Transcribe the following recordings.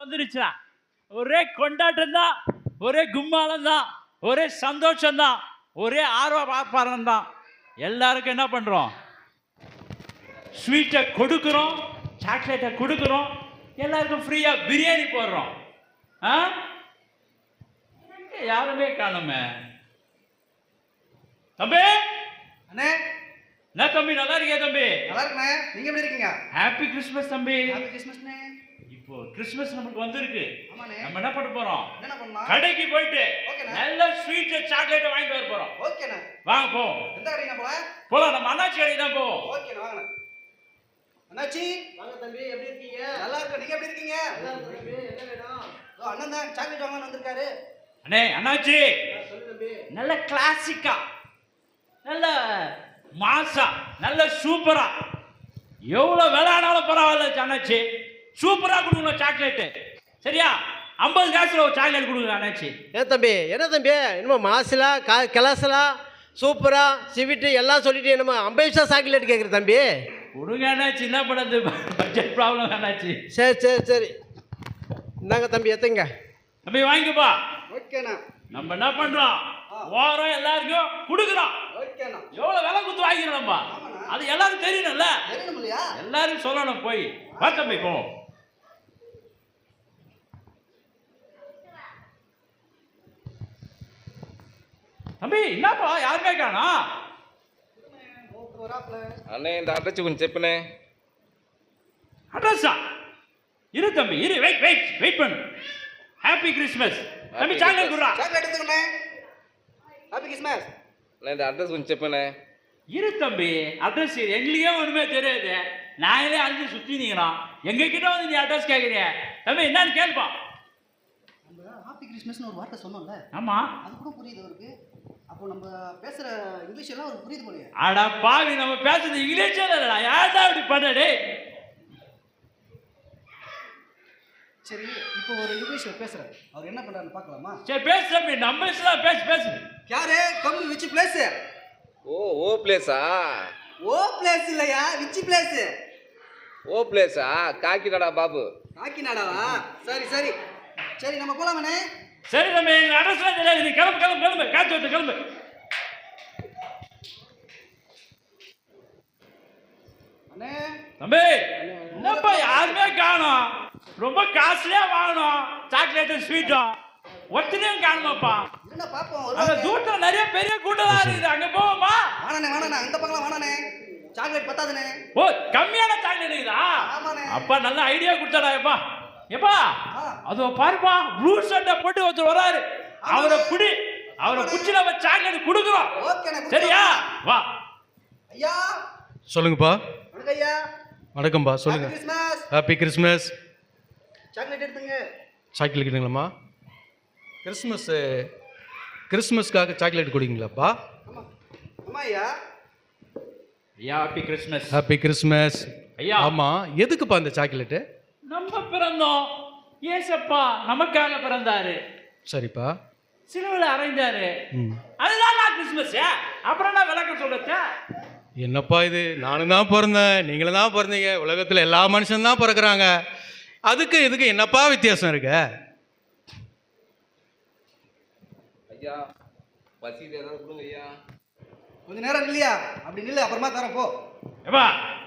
வந்துருச்சா ஒரே கொண்டாட்டம் தான் ஒரே கும்மாளம் தான் ஒரே சந்தோஷம் தான் ஒரே ஆர்வ ஆர்ப்பாரம் தான் எல்லாருக்கும் என்ன பண்ணுறோம் ஸ்வீட்டை கொடுக்குறோம் சாக்லேட்டை கொடுக்குறோம் எல்லாருக்கும் ஃப்ரீயாக பிரியாணி போடுறோம். ஆ? யாருமே காணுமே. தம்பி? அண்ணே. என்ன தம்பி நல்லா இருக்கியா தம்பி? நல்லா இருக்கண்ணே. நீங்க எப்படி இருக்கீங்க? ஹாப்பி கிறிஸ்மஸ் தம்பி. ஹாப்பி கிறிஸ்மஸ்ண்ணே இப்போ கிறிஸ்மஸ் நமக்கு வந்திருக்கு. ஆமாண்ணே. நம்ம என்ன பண்ண போறோம்? கடைக்கு போயிட்டு ஓகேண்ணே. நல்ல ஸ்வீட் சாக்லேட் வாங்கிட்டு வர போறோம். ஓகேண்ணே. வாங்க போ. எந்த கடைக்கு போல போலாம்? நம்ம அண்ணாச்சி கடைக்கு தான் போவோம் ஓகேண்ணே வாங்கண்ணே. அண்ணாச்சி? வாங்க தம்பி எப்படி இருக்கீங்க? நல்லா இருக்க நீங்க எப்படி இருக்கீங்க? நல்லா இருக்கு தம்பி என்ன வேணும்? ஓ, அண்ணன் தான் சாக்லேட் வாங்கன்னு வந்திருக்காரு. அண்ணே அண்ணாச்சி. ஆ, சொல்லு தம்பி. நல்ல கிளாசிக்கா நல்ல மாசா. நல்ல சூப்பரா எவ்வளவு விலை ஆனாலும் பரவாயில்ல அண்ணாச்சி. சூப்பரா கொடுக்கணும் சாக்லேட்டு. சரியா? ஐம்பது காசுல ஒரு சாக்லேட் கொடுங்க அண்ணாச்சி. ஏன் தம்பி என்ன தம்பி? என்னமோ மாசிலா கா கிளாஸலா சூப்பரா சிவிட்டு எல்லாம் சொல்லிட்டு என்னமோ ஐம்பது நிமிஷம் சாக்லேட் கேட்குற தம்பி. கொடுங்க அண்ணாச்சி என்ன பண்ணது பட்ஜெட் ப்ராப்ளம் அண்ணாச்சி. சரி சரி சரி. இந்தாங்க தம்பி எத்துங்க தம்பி வாங்கிக்கப்பா ஓகேண்ணா. நம்ம என்ன பண்றோம்? ஓரம் எல்லாருக்கும் கொடுக்குறோம். ஓகேண்ணா. எவ்வளவு விலை கொடுத்து வாங்கிக்கிறோம் நம்ம? அது எல்லாரும் தெரியணும்ல. எல்லாரும் சொல்லணும் போய். வா தம்பி போ. தம்பி என்னப்பா யாருமே காணா அண்ணே இந்த அட்ரஸ் கொஞ்சம் செப்புனே அட்ரஸா இரு தம்பி இரு. வெயிட் வெயிட் வெயிட் பண்ணு. ஹாப்பி கிறிஸ்மஸ் தம்பி சாக்லேட் குடுறா. சாக்லேட் எடுத்துக்கண்ணே. ஹாப்பி கிறிஸ்மஸ் நான் இந்த அட்ரஸ் கொஞ்சம் செப்புனே இரு தம்பி அட்ரஸ் எங்களுக்கே ஒன்றுமே தெரியாது. நாங்களே அழிஞ்சு சுற்றி நிற்கிறோம் எங்ககிட்ட வந்து நீ அட்ரஸ் கேட்குறிய தம்பி என்னன்னு கேள்ப்பா. ஹாப்பி கிறிஸ்மஸ்னு ஒரு வார்த்தை சொன்னோம்ல. ஆமாம் அது கூட புரியுது அவருக்கு. அப்போ நம்ம பேசுற இங்கிலீஷ் எல்லாம் புரியுது போலயே. அட பாவி நம்ம பேசுறது இங்கிலீஷ் இல்லடா. யாரடா இப்படி சரி இப்போ ஒரு இங்கிலீஷ்ல பேசுறாரு. அவர் என்ன பண்றாரு பார்க்கலாமா? சரி பேசு தம்பி நம்ம தான் பேசு பேசு. யாரு? கம் விச் பிளேஸ் ஓ ஓ பிளேஸா ஓ பிளேஸ் இல்லையா? விச் பிளேஸ் ஓ பிளேஸா காக்கிநாடா பாபு. காக்கிநாடாவா? சரி சரி. சரி நம்ம போலாமண்ணே? சரி நம்ம எங்க அட்ரஸ் கிளம்பு கிளம்பு கிளம்பு. காத்து வந்து கிளம்பு. தம்பி என்னப்பா யாருமே காணோம். ரொம்ப காஸ்ட்லியா வாங்கணும் சாக்லேட்டும் ஸ்வீட்டும் ஒத்தனையும் காணுமாப்பா. வருவாங்க. தூட்டம் நிறைய பெரிய கூட்டமா இருக்குது. அங்க போவோமா வாணனே வாணனே இந்த பக்கம் வாணனே சாக்லேட் பத்தாதுண்ணே. ஓ கம்மியான சாக்லேட் இருக்குதா. அப்பா நல்ல ஐடியா கொடுத்தாடா எப்பா. எப்பா. அதோ பாருப்பா ப்ளூ ஷர்ட்டை போட்டு ஒருத்தர் வராரு. அவரை பிடி அவரை பிடிச்சி நம்ம சாக்லேட் கொடுக்குறோம். சரியா? வா. ஐயா. சொல்லுங்கப்பா. ஐயா. வணக்கம்பா ஹாப்பி சொல்லுங்க. கிறிஸ்மஸ் ஹாப்பி கிறிஸ்மஸ் சாக்லேட் எடுத்துங்க. சாக்லேட் கிடைக்குங்களாம்மா கிறிஸ்மஸ்ஸு கிறிஸ்மஸ்க்காக சாக்லேட் கொடுங்களாப்பா ஆமா. ஆமா ஐயா. ஐயா ஹாப்பி கிறிஸ்மஸ் ஹாப்பி கிறிஸ்மஸ் ஐயா. ஆமாம் எதுக்குப்பா இந்த சாக்லேட்டு? நம்ம பிறந்தோம். ஏசப்பா நமக்காக பிறந்தாரு. சரிப்பா. சிலுவையில் அறைந்தாரு ம். அதுதான் நான் கிறிஸ்மஸ் அப்புறம் நான் விளக்கம் சொல்லுச்ச என்னப்பா இது? நானும் தான் பிறந்தேன். நீங்களும் தான் பிறந்தீங்க. உலகத்தில் எல்லா மனுஷன் தான் பிறக்கிறாங்க. அதுக்கு இதுக்கு என்னப்பா வித்தியாசம் இருக்கு? ஐயா பசியில் ஏதாவது கொடுங்க ஐயா. கொஞ்ச நேரம் இல்லையா அப்படி நில்லு. அப்புறமா தரேன் போ. ஏப்பா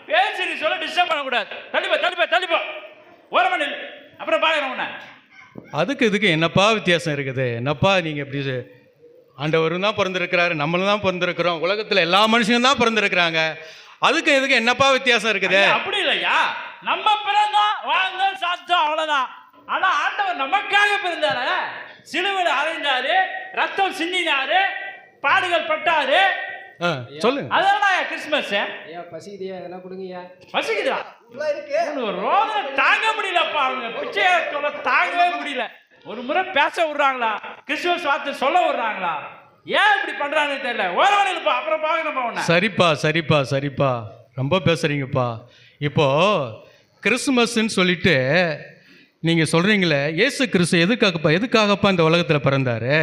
பேசி நீ சொல்ல டிஸ்டர்ப் பண்ணக்கூடாது. தள்ளிப்போ தள்ளிப்போ தள்ளிப்போ. ஓரமா நில்லு. அப்புறம் பார்க்குறேன் உன்னை. அதுக்கு இதுக்கு என்னப்பா வித்தியாசம் இருக்குது? என்னப்பா நீங்கள் இப்படி ஆண்டவரும் தான் பிறந்திருக்கிறாரு நம்மளும் தான் பிறந்திருக்கிறோம் உலகத்தில் எல்லா மனுஷங்களும் தான் பிறந்திருக்கிறாங்க. அதுக்கு இதுக்கு என்னப்பா வித்தியாசம் இருக்குது? அப்படி இல்லையா? நம்ம பிறந்தோம் வாழ்ந்தோம் சாத்தோம் அவ்வளோதான் ஆனால் ஆண்டவர் நமக்காக பிறந்தாரு. சிலுவில் அறைந்தாரு ரத்தம் சிந்தினாரு பாடுகள் பட்டாரு சொல்லுங்க. அதெல்லாம் கிறிஸ்மஸ்? ஐயா பசிக்குதியா? எதனா கொடுங்கய்யா? பசிக்குதா? உள்ள இருக்கு. ஒரு ரோதனை தாங்க முடியலப்பா அவங்க பிச்சையை சொல்ல தாங்கவே முடியல. ஒரு முறை பேச விடுறாங்களா? கிறிஸ்துவ வார்த்தை சொல்ல விடுறாங்களா? ஏன் இப்படி பண்றாங்கன்னு தெரியல. ஓரவன் இருப்பா அப்புறம் பார்க்கணும்ப்பா உன்னை. சரிப்பா சரிப்பா சரிப்பா. ரொம்ப பேசுறீங்கப்பா. இப்போ கிறிஸ்மஸ்ன்னு சொல்லிட்டு நீங்கள் சொல்கிறீங்களே இயேசு கிறிஸ்து எதுக்காகப்பா எதுக்காகப்பா இந்த உலகத்தில் பிறந்தாரு?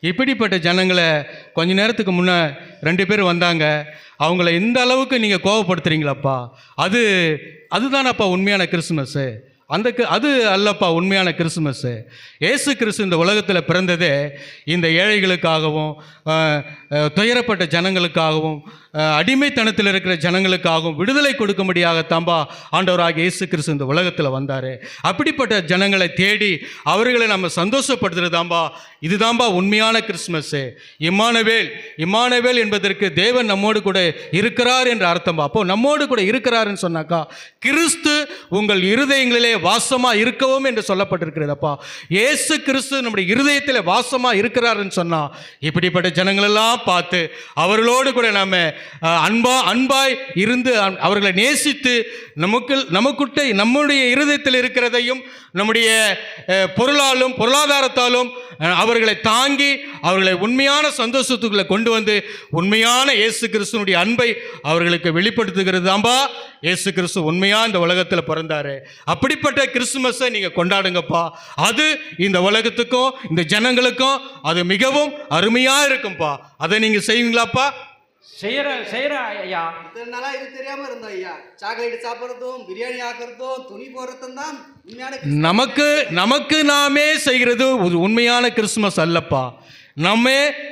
இப்படிப்பட்ட ஜனங்களை கொஞ்ச நேரத்துக்கு முன்னே ரெண்டு பேர் வந்தாங்க. அவங்கள இந்த அளவுக்கு நீங்கள் கோவப்படுத்துறீங்களாப்பா? அது அதுதானப்பா உண்மையான கிறிஸ்மஸ்ஸு அந்த அது அல்லப்பா உண்மையான கிறிஸ்துமஸ்ஸு இயேசு கிறிஸ்து இந்த உலகத்தில் பிறந்ததே இந்த ஏழைகளுக்காகவும் துயரப்பட்ட ஜனங்களுக்காகவும் அடிமைத்தனத்தில் இருக்கிற ஜனங்களுக்காகவும் விடுதலை கொடுக்கும்படியாகத்தாம்பா ஆண்டவராக இயேசு கிறிஸ்து இந்த உலகத்தில் வந்தார். அப்படிப்பட்ட ஜனங்களை தேடி அவர்களை நம்ம சந்தோஷப்படுத்துறதாம்பா இதுதாம்பா உண்மையான கிறிஸ்மஸ்ஸு இம்மானவேல் இம்மானவேல் என்பதற்கு தேவன் நம்மோடு கூட இருக்கிறார் என்ற அர்த்தம்பா. அப்போ நம்மோடு கூட இருக்கிறாருன்னு சொன்னாக்கா கிறிஸ்து உங்கள் இருதயங்களிலே வாசமா இருக்கவும் என்று சொல்லப்பட்டிருக்கிறதப்பா ஏசு கிறிஸ்து நம்முடைய இருதயத்தில் வாசமா இருக்கிறாருன்னு சொன்னா இப்படிப்பட்ட ஜனங்களெல்லாம் பார்த்து அவர்களோடு கூட நாம் அன்பா அன்பாய் இருந்து அவர்களை நேசித்து நமக்கு நமக்குட்ட நம்முடைய இருதயத்தில் இருக்கிறதையும் நம்முடைய பொருளாலும் பொருளாதாரத்தாலும் அவர்களை தாங்கி அவர்களை உண்மையான சந்தோஷத்துக்குள்ளே கொண்டு வந்து உண்மையான இயேசு கிறிஸ்துனுடைய அன்பை அவர்களுக்கு வெளிப்படுத்துகிறது. தான்பா இயேசு கிறிஸ்து உண்மையா இந்த உலகத்தில் பிறந்தாரு? அப்படிப்பட்ட கிறிஸ்துமஸை நீங்க கொண்டாடுங்கப்பா. அது இந்த உலகத்துக்கும் இந்த ஜனங்களுக்கும் அது மிகவும் அருமையா இருக்கும்பா. அதை நீங்க செய்வீங்களாப்பா? செய்யற செய்யற ஐயா. இத்தனை நாளா இது தெரியாம இருந்தோம் ஐயா. சாக்லேட் சாப்பிட்றதும் பிரியாணி ஆக்குறதும் துணி போடுறதும் தான் உண்மையான நமக்கு நமக்கு நாமே செய்கிறது ஒரு உண்மையான கிறிஸ்துமஸ் அல்லப்பா. நம்ம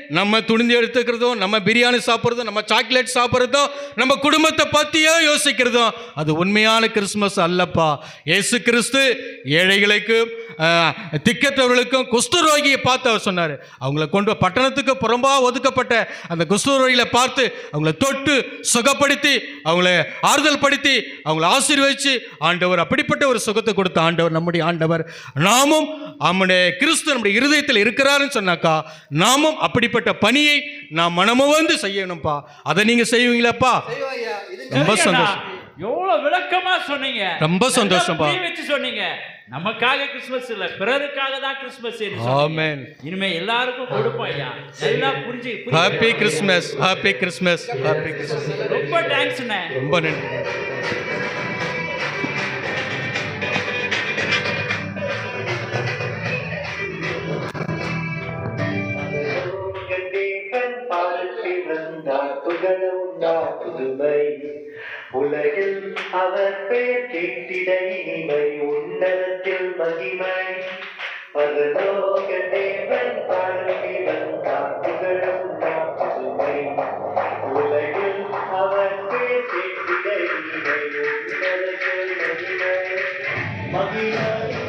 நம்ம துணிந்து எடுத்துக்கிறதும் நம்ம பிரியாணி சாப்பிட்றதும் நம்ம சாக்லேட் சாப்பிட்றதும் நம்ம குடும்பத்தை பற்றியோ யோசிக்கிறதும் அது உண்மையான கிறிஸ்மஸ் அல்லப்பா. ஏசு கிறிஸ்து ஏழைகளுக்கும் ஆஹ், திக்கற்றவர்களுக்கும் குஷ்டரோகியை பார்த்து அவர் சொன்னார். அவங்கள கொண்டு பட்டணத்துக்கு புறம்பாக ஒதுக்கப்பட்ட அந்த குஷ்டரோகிகளை பார்த்து அவங்கள தொட்டு சுகப்படுத்தி அவங்கள ஆறுதல் படுத்தி அவங்கள ஆசீர்வதிச்சு ஆண்டவர் அப்படிப்பட்ட ஒரு சுகத்தை கொடுத்த ஆண்டவர் நம்முடைய ஆண்டவர். நாமும் நம்முடைய கிறிஸ்து நம்முடைய இருதயத்தில் இருக்கிறாருன்னு சொன்னாக்கா நாமும் அப்படிப்பட்ட பணியை நாம் மனமுவந்து செய்யணும்ப்பா அதை நீங்கள் செய்வீங்களாப்பா? ரொம்ப. சந்தோஷம். எவ்வளவு விளக்கமா சொன்னீங்க. ரொம்ப வச்சு சொன்னீங்க. நமக்காக கிறிஸ்துமஸ் இல்ல பிறருக்காக தான் கிறிஸ்துமஸ் ஆமென். இனிமே எல்லாருக்கும் கொடுப்போம் ஐயா. நல்லா புரிஞ்சு. Happy Christmas happy Christmas happy Christmas ரொம்ப தேங்க்ஸ்ண்ணே ரொம்ப நன்றி. அவர் பெயர் கேட்டிட இனிமை உன்னதத்தில் மகிமை. பரலோக தேவன் பார்த்திவன் தாம் புகழும் உலகில் அவர் பெயர் கேட்டிட இனிமை உன்னதத்தில் மகிமை. மகிமை.